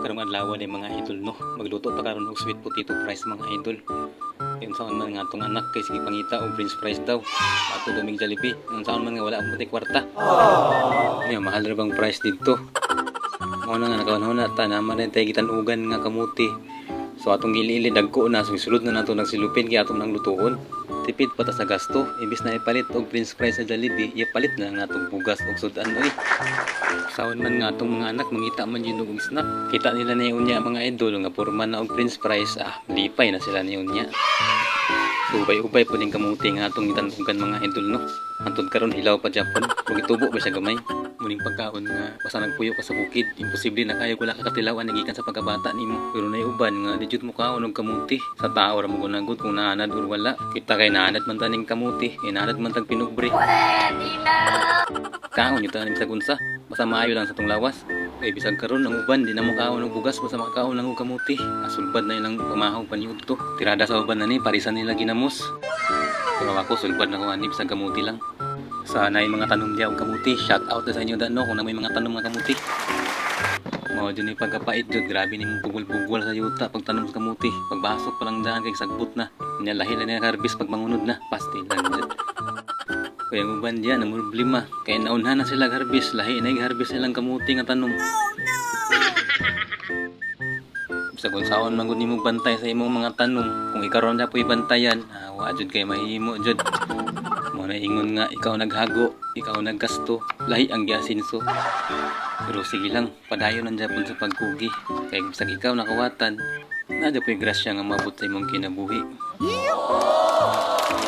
karong adlaw ni mga idol no? Magluto ta karon og sweet potato fries mga idol. Yun saan man nga atong anak kay sige pangita og french fries daw. Ato duming Jollibee yun saan man nga wala puti kwarta. Niya, mahal ra bang price dito? Mo na nga nakawanhon na. Ta naman rin tayo gitanugan nga kamuti. So atong gili-ili dagko na. So sulod na nato nagsilupin kaya atong nang lutuon tipid pa ta sa gasto imbis na ipalit og french fries sa Jollibee ipalit na lang natong bugas og sudan oy Sawon man nga atong mga anak mangita man yun og snack. Kita nila na yun niya mga idol nga purman na og french fries ah lipay na sila niya. So ubay-ubay po din kamuti nga atong gitanugan mga idol no. Antod karon hilaw pa Japon. Kung itubo ba siya gamay. Muning pagkaon nga basta nagpuyo ka sa bukid, imposible na kaya wala ka katilawan na gikan sa pagkabata nimo. Pero nay uban nga dijud mo kaon og kamuti. Sa tao ra mo gunagod kung naanad or wala. Kita kay naanad man taning kamuti, eh naanad man tag pinubre. Kaon yung tanim sa gunsa. Basta maayo lang sa tong lawas. Kay bisag karon ang uban di na mo kaon og bugas basta makakaon lang og kamuti. Asulbad na ilang pamahaw paniud to. Tirada sa uban na ni parisan nila ginamos. Pero ako sulbad na ko anib sa kamuti lang. Sana yung mga tanom diya og kamuti. Shout out na sa inyo dano kung na may mga tanom nga kamuti. Mao dyan yung pagkapait dyan. Grabe ni mong bugol-bugol sa yuta pag tanom sa kamuti. Pagbasok pa lang daan kay sagbot na. Nyalahi lang niya karbis pag mangunod na. Pastil lang dyan. Kaya ang uban diyan, ang problema. Kaya naunhan na sila garbis. Lahi na yung garbis nilang kamuti nga tanom. Sa kung saon man nimo bantay sa imong mga tanom, kung ikaron na po ibantayan, ah, wa jud kay mahimo jud. Mo na ingon nga ikaw naghago, ikaw naggasto, lahi ang giasinso. Pero sige lang, padayon ang Japon sa pagkugi. Kay bisag ikaw nakawatan, nadya po'y grasya nga mabot sa imong kinabuhi.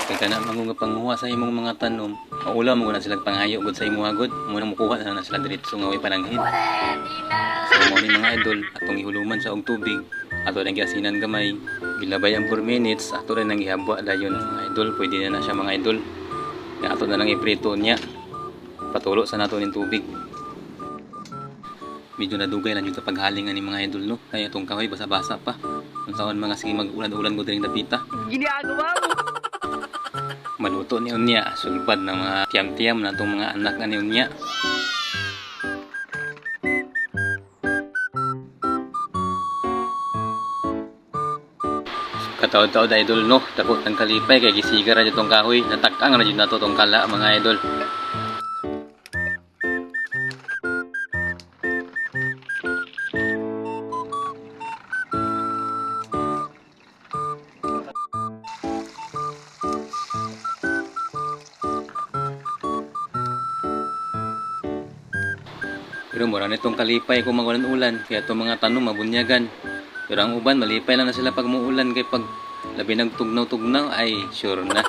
Kaya ka na mga panguha sa imong mga tanom, maula mo na sila panghayo gud sa imong agod, mo na mukuha na na sila diretso nga way pananghin. So mo ni mga idol, atong ihuluman sa og tubig, ato nang giasinan gamay, gilabay ang 4 minutes, ato rin nang gihabwa dayon mga idol, pwede na na siya mga idol. Nga ato na lang iprito niya. Patulo sa nato ning tubig. Medyo nadugay lang yung paghalingan ni mga idol no. Kaya itong kahoy basa-basa pa. Kung saan mga sige mag-ulan-ulan ko din dapita. Ginagawa mo! maluto ni Unya sulbad ng mga tiyam-tiyam na itong mga anak na ni Unya kataod-taod idol no? Takot ng kalipay kay gisiga ra itong kahoy. Natakang na jud nato tong kala mga idol. Pero mura nitong kalipay kung magulan ulan. Kaya itong mga tanom mabunyagan. Pero ang uban malipay lang na sila pag muulan kay pag labi nagtugnaw-tugnaw ay sure na.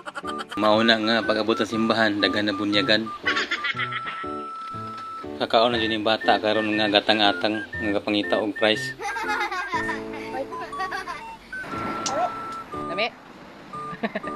Mauna nga pag abot sa simbahan daghan na bunyagan. Kakaon na dyan yung bata karon nga gatang-atang nga kapangita og price. Dami?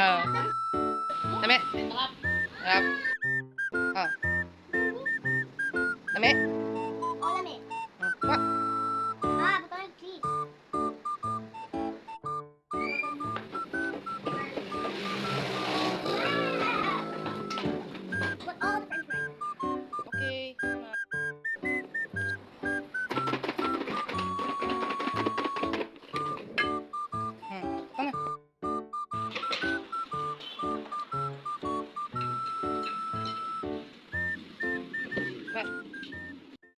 Oo. Dami? Harap.